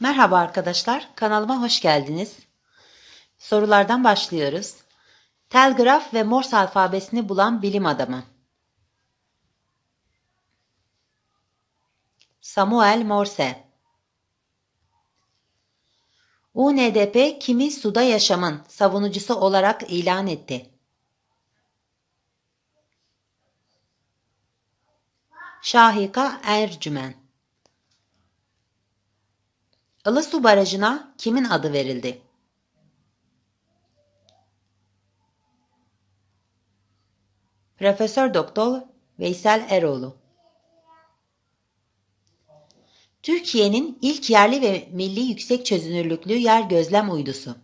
Merhaba arkadaşlar, kanalıma hoş geldiniz. Sorulardan başlıyoruz. Telgraf ve Morse alfabesini bulan bilim adamı. Samuel Morse UNDP kimi suda yaşamın savunucusu olarak ilan etti. Şahika Ercümen Ilısu Barajı'na kimin adı verildi? Profesör Doktor Veysel Eroğlu Türkiye'nin ilk yerli ve milli yüksek çözünürlüklü yer gözlem uydusu.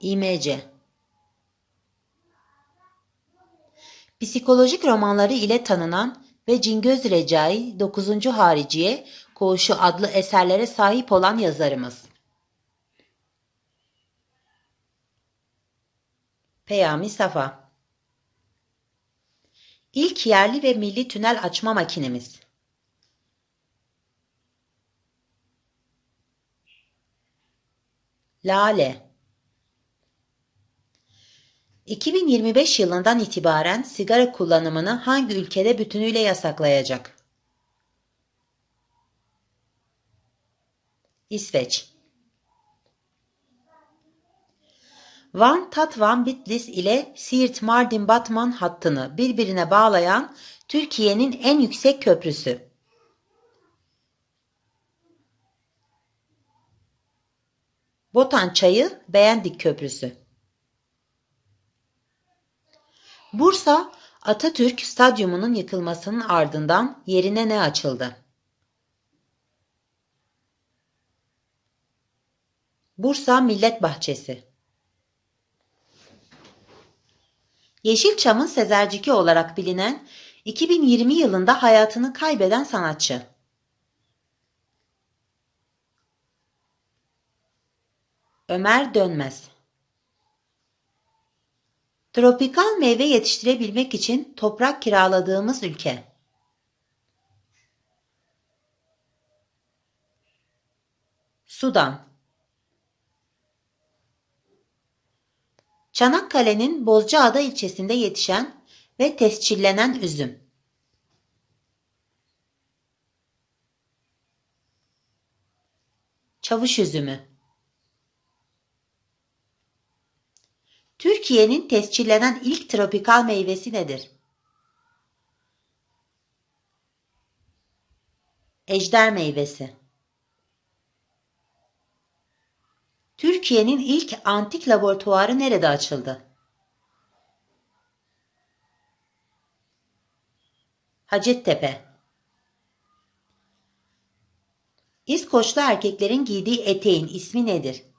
İMC Psikolojik romanları ile tanınan ve Cingöz Recai 9. Hariciye Koğuşu adlı eserlere sahip olan yazarımız. Peyami Safa İlk yerli ve milli tünel açma makinemiz. Lale 2025 yılından itibaren sigara kullanımını hangi ülkede bütünüyle yasaklayacak? İsveç Van Tatvan Bitlis ile Siirt Mardin Batman hattını birbirine bağlayan Türkiye'nin en yüksek köprüsü. Botan Çayı Beğendik Köprüsü. Bursa Atatürk Stadyumu'nun yıkılmasının ardından yerine ne açıldı? Bursa Millet Bahçesi Yeşilçam'ın Sezerciki olarak bilinen 2020 yılında hayatını kaybeden sanatçı. Ömer Dönmez Tropikal meyve yetiştirebilmek için toprak kiraladığımız ülke. Sudan Çanakkale'nin Bozcaada ilçesinde yetişen ve tescillenen üzüm. Çavuş üzümü Türkiye'nin tescillenen ilk tropikal meyvesi nedir? Ejder meyvesi. Türkiye'nin ilk antik laboratuvarı nerede açıldı? Hacettepe. İskoçlu erkeklerin giydiği eteğin ismi nedir?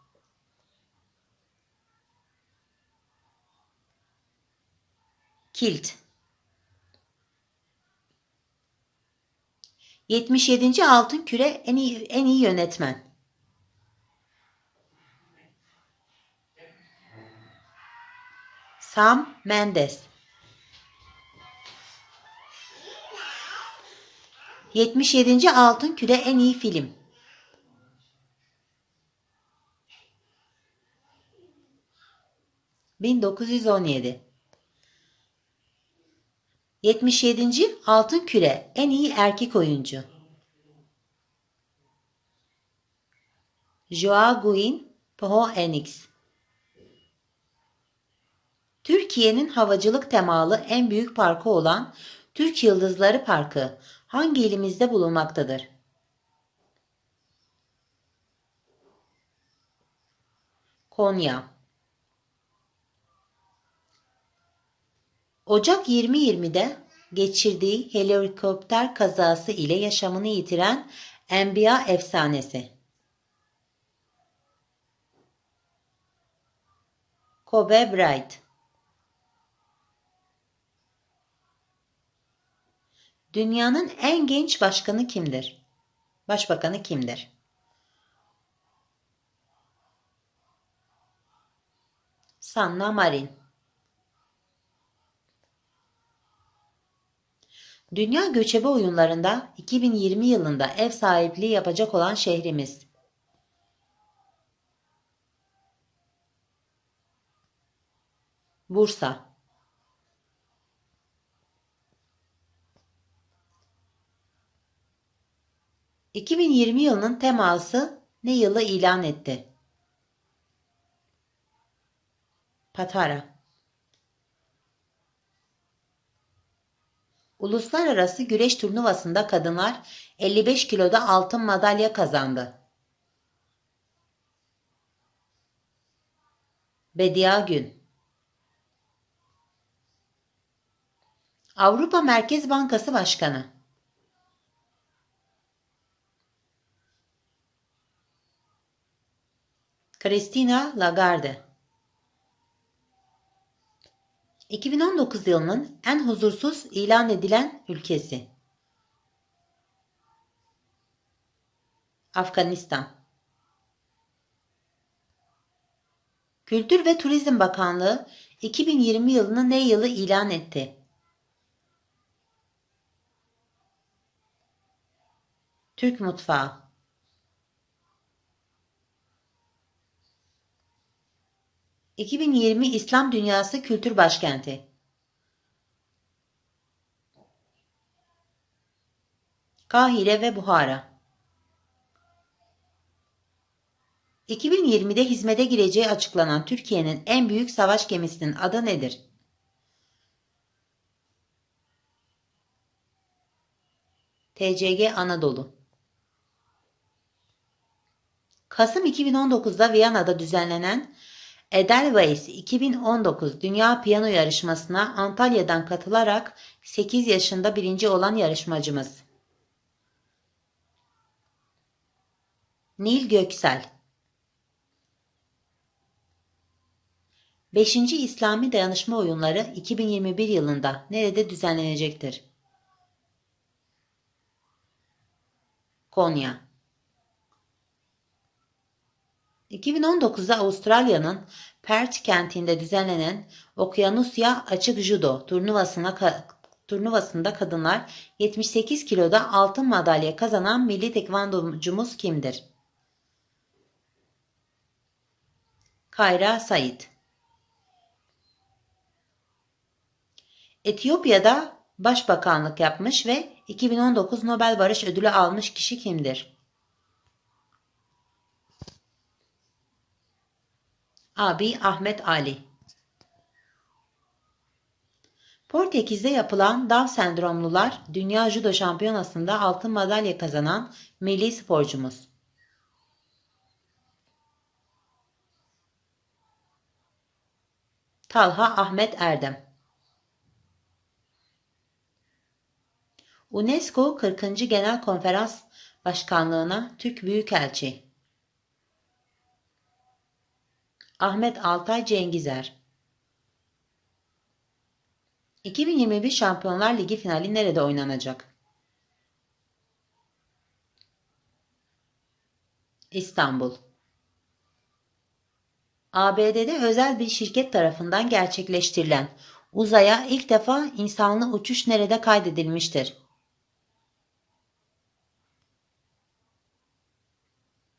Kilt 77. Altın Küre en iyi, en iyi yönetmen. Sam Mendes 77. Altın Küre en iyi film. ...1917 77. Altın Küre en iyi erkek oyuncu. Joaquin Phoenix Türkiye'nin havacılık temalı en büyük parkı olan Türk Yıldızları Parkı hangi ilimizde bulunmaktadır? Konya Ocak 2020'de geçirdiği helikopter kazası ile yaşamını yitiren Enbiya efsanesi. Kobe Bryant Dünyanın en genç başkanı kimdir? Başbakanı kimdir? Sanna Marin Dünya Göçebe Oyunlarında 2020 yılında ev sahipliği yapacak olan şehrimiz. Bursa. ...2020 yılının teması ne yılı ilan etti? Patara. Uluslararası güreş turnuvasında kadınlar 55 kiloda altın madalya kazandı. Bedia Gün. Avrupa Merkez Bankası Başkanı. Christina Lagarde 2019 yılının en huzursuz ilan edilen ülkesi. Afganistan. Kültür ve Turizm Bakanlığı 2020 yılını ne yılı ilan etti? Türk mutfağı. 2020 İslam Dünyası Kültür Başkenti. Kahire ve Buhara. 2020'de hizmete gireceği açıklanan Türkiye'nin en büyük savaş gemisinin adı nedir? TCG Anadolu Kasım 2019'da Viyana'da düzenlenen Edelweiss 2019 Dünya Piyano Yarışması'na Antalya'dan katılarak 8 yaşında birinci olan yarışmacımız. Nil Göksel 5. İslami Dayanışma Oyunları 2021 yılında nerede düzenlenecektir? Konya 2019'da Avustralya'nın Perth kentinde düzenlenen Okyanusya Açık Judo turnuvasına turnuvasında kadınlar 78 kiloda altın madalya kazanan milli tekvandocumuz kimdir? Kayra Said Etiyopya'da başbakanlık yapmış ve 2019 Nobel Barış Ödülü almış kişi kimdir? Abi Ahmet Ali Portekiz'de yapılan Down sendromlular Dünya Judo Şampiyonası'nda altın madalya kazanan milli sporcumuz. Talha Ahmet Erdem UNESCO 40. Genel Konferans Başkanlığına Türk Büyükelçi Ahmet Altay Cengizer 2021 Şampiyonlar Ligi finali nerede oynanacak? İstanbul ABD'de özel bir şirket tarafından gerçekleştirilen uzaya ilk defa insanlı uçuş nerede kaydedilmiştir?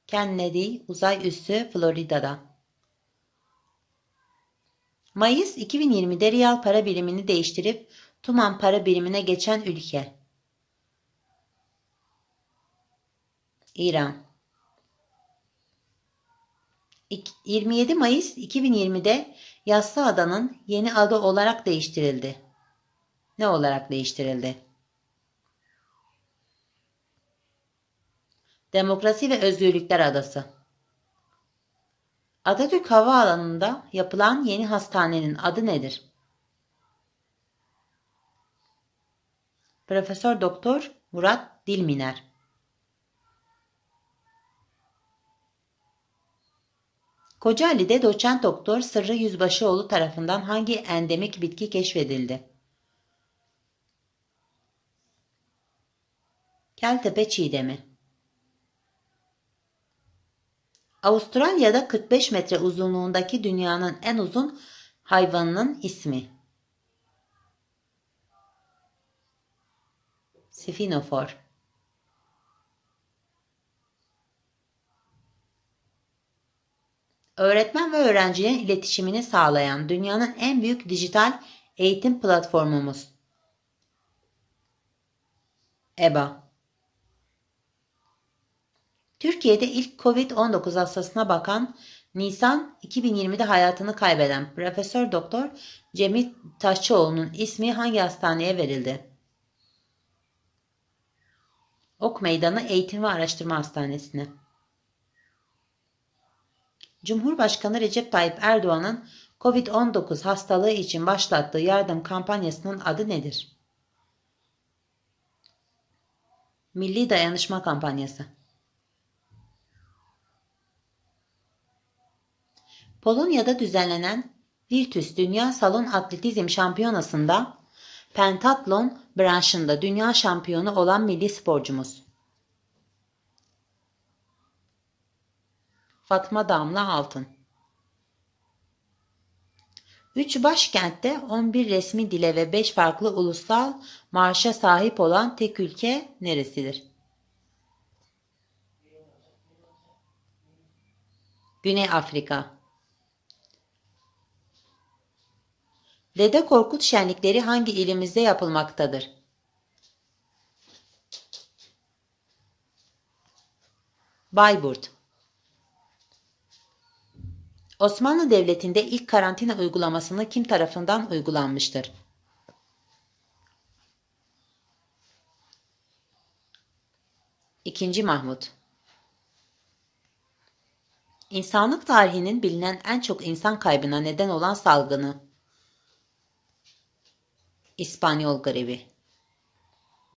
Kennedy Uzay Üssü Florida'da Mayıs 2020'de riyal para birimini değiştirip Tuman para birimine geçen ülke. İran 27 Mayıs 2020'de Yassıada'nın yeni adı olarak değiştirildi. Ne olarak değiştirildi? Demokrasi ve Özgürlükler Adası Atatürk Havaalanı'nda yapılan yeni hastanenin adı nedir? Profesör Doktor Murat Dilminer Kocaeli'de doçent doktor Sırrı Yüzbaşıoğlu tarafından hangi endemik bitki keşfedildi? Keltepe çiğdemi Avustralya'da 45 metre uzunluğundaki dünyanın en uzun hayvanının ismi. Sifinofor. Öğretmen ve öğrencilerin iletişimini sağlayan dünyanın en büyük dijital eğitim platformumuz. EBA. Türkiye'de ilk COVID-19 hastasına bakan Nisan 2020'de hayatını kaybeden Profesör Doktor Cemil Taşçıoğlu'nun ismi hangi hastaneye verildi? Ok Meydanı Eğitim ve Araştırma Hastanesi'ne. Cumhurbaşkanı Recep Tayyip Erdoğan'ın COVID-19 hastalığı için başlattığı yardım kampanyasının adı nedir? Milli Dayanışma Kampanyası. Polonya'da düzenlenen Virtus Dünya Salon Atletizm Şampiyonası'nda pentatlon branşında dünya şampiyonu olan milli sporcumuz. Fatma Damla Altın 3 başkentte 11 resmi dile ve 5 farklı ulusal marşa sahip olan tek ülke neresidir? Güney Afrika Dede Korkut şenlikleri hangi ilimizde yapılmaktadır? Bayburt Osmanlı Devleti'nde ilk karantina uygulamasını kim tarafından uygulanmıştır? İkinci Mahmut İnsanlık tarihinin bilinen en çok insan kaybına neden olan salgını İspanyol gribi